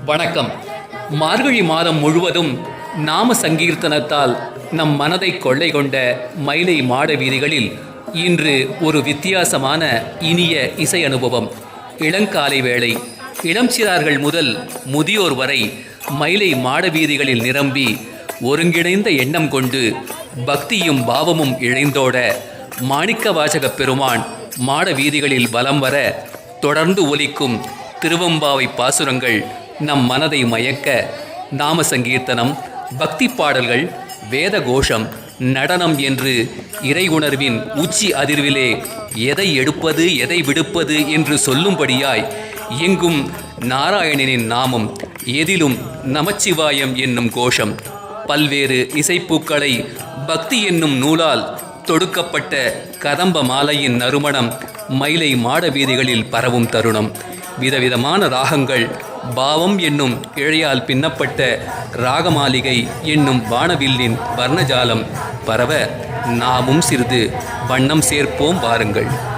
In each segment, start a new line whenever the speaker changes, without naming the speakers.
வணக்கம். மார்கழி மாதம் முழுவதும் நாம சங்கீர்த்தனத்தால் நம் மனதை கொள்ளை கொண்ட மயிலை மாட வீதிகளில் இன்று ஒரு வித்தியாசமான இனிய இசை அனுபவம். இளங்காலை வேளை இளம் சிறார்கள் முதல் முதியோர் வரை மயிலை மாட வீதிகளில் நிரம்பி ஒருங்கிணைந்த எண்ணம் கொண்டு பக்தியும் பாவமும் இழைந்தோட மாணிக்க வாசகப் பெருமான் மாட வீதிகளில் வலம் வர தொடர்ந்து ஒலிக்கும் திருவம்பாவை பாசுரங்கள் நம் மனதை மயக்க நாம சங்கீர்த்தனம் பக்தி பாடல்கள் வேத கோஷம் நடனம் என்று இறை உணர்வின் உச்சி அதிர்விலே எதை எடுப்பது எதை விடுப்பது என்று சொல்லும்படியாய் எங்கும் நாராயணனின் நாமம் எதிலும் நமச்சிவாயம் என்னும் கோஷம். பல்வேறு இசைப்பூக்களை பக்தி என்னும் நூலால் தொடுக்கப்பட்ட கதம்ப மாலையின் நறுமணம் மயிலை மாட வீதிகளில் பரவும் தருணம். விதவிதமான ராகங்கள். பாவம் என்னும் இழையால் பின்னப்பட்ட ராகமாளிகை என்னும் வானவில்லின் வர்ணஜாலம். பரவ நாமும் சிறிது வண்ணம் சேர்ப்போம் வாருங்கள்.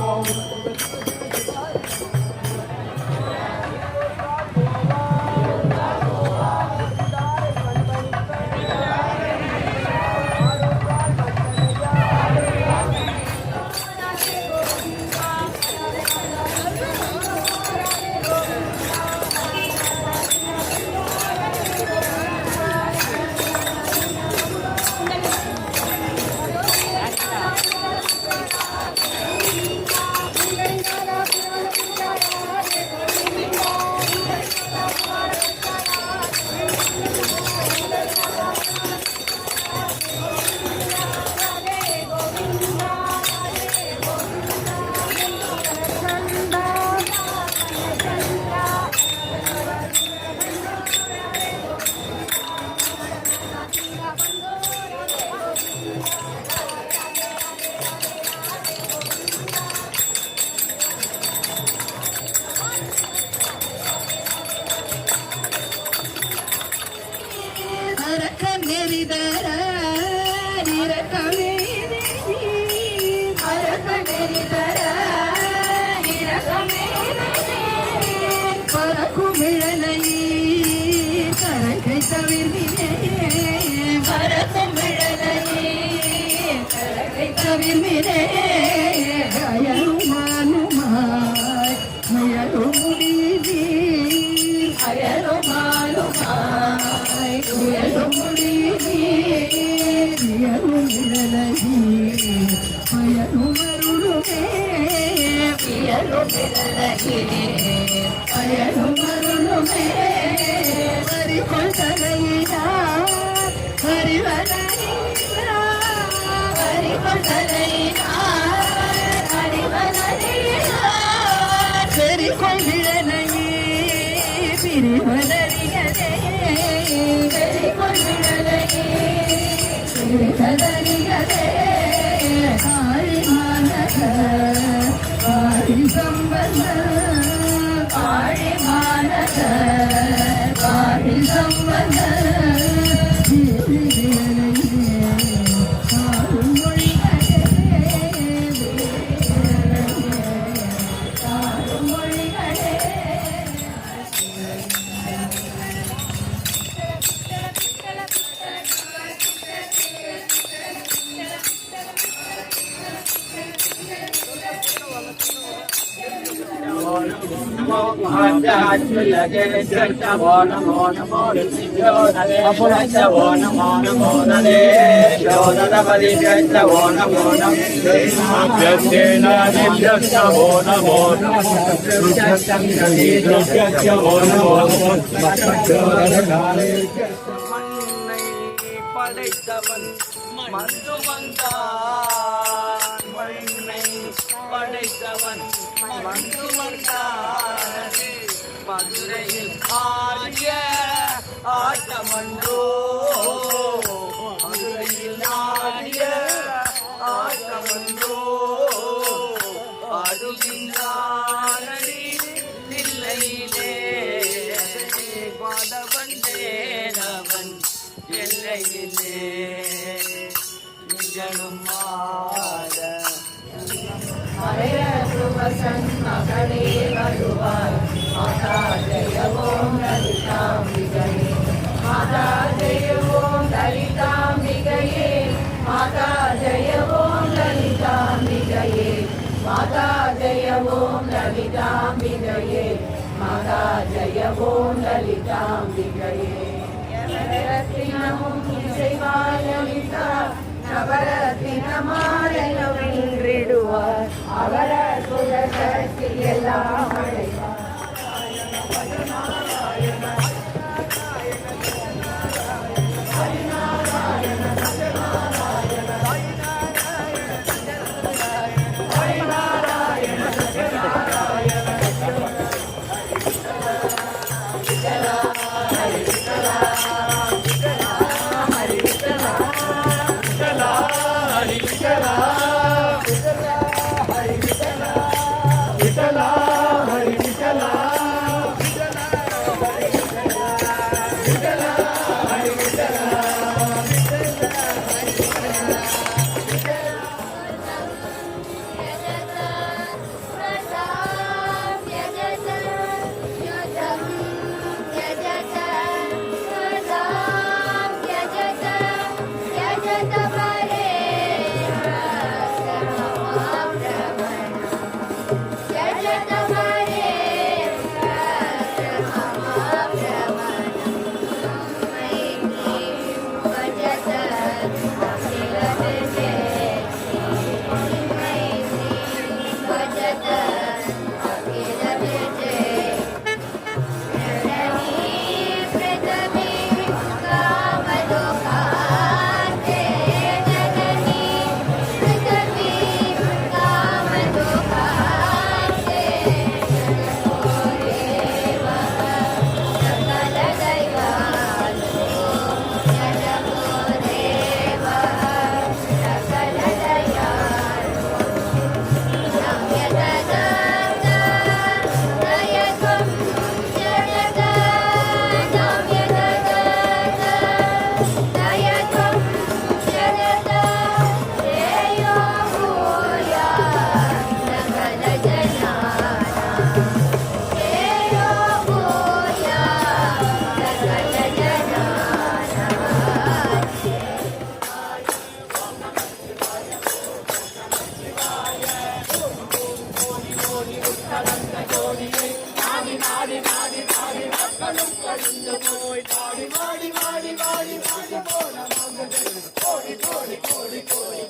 home.
நெறிதர இரக்கமே அரக்க நெறிதர இரக்கமே பறக்கும் இழலை கரகை தவிர்வினே பறக்கும் இழலை கரகை தவிர்வினே அயலும் மானுமாய் முயலும் முடிவீர் அயலும் மானுமாய் முயலும் இழலகி பயனும் அருளுமே முயலும் இழலகி பயனும் அருளுமே பறிகொள் தலையினார் அறிவனார் பறிகொள் தலையினார் சம்பந்த ஆழி மாநக ஆழி சம்பந்த
జగజ్జటవో నమో నమో నమో నమో నమో నమో నమో
నమో నమో నమో படைத்தவன் மந்து வந்தான் மண்ணை படைத்தவன் மந்து வந்தான் மதுரையில் ஆடிய ஆட்டமன்றோ மதுரையில் ஆடிய ஆட்டமன்றோ அருகின்றானடி இல்லையிலே
பதவன்
தேனவன்
எல்லையிலே நிகழும் மாற மலைய மகளே வருவாய். माता जय ॐ माता जय ॐ ललिताम्बिकये நவரத்தினமும் இசைவாய் லலிதா நவரத்தினமாரனவென்றிடுவார் அவர சுரசக்தி எல்லாம் அழைத்தார் Thank you.
உண்டு போய் வாடி வாடி வாடி வாடி வாடி போன மங்கள கோடி கோடி கோடி கோடி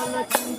I'm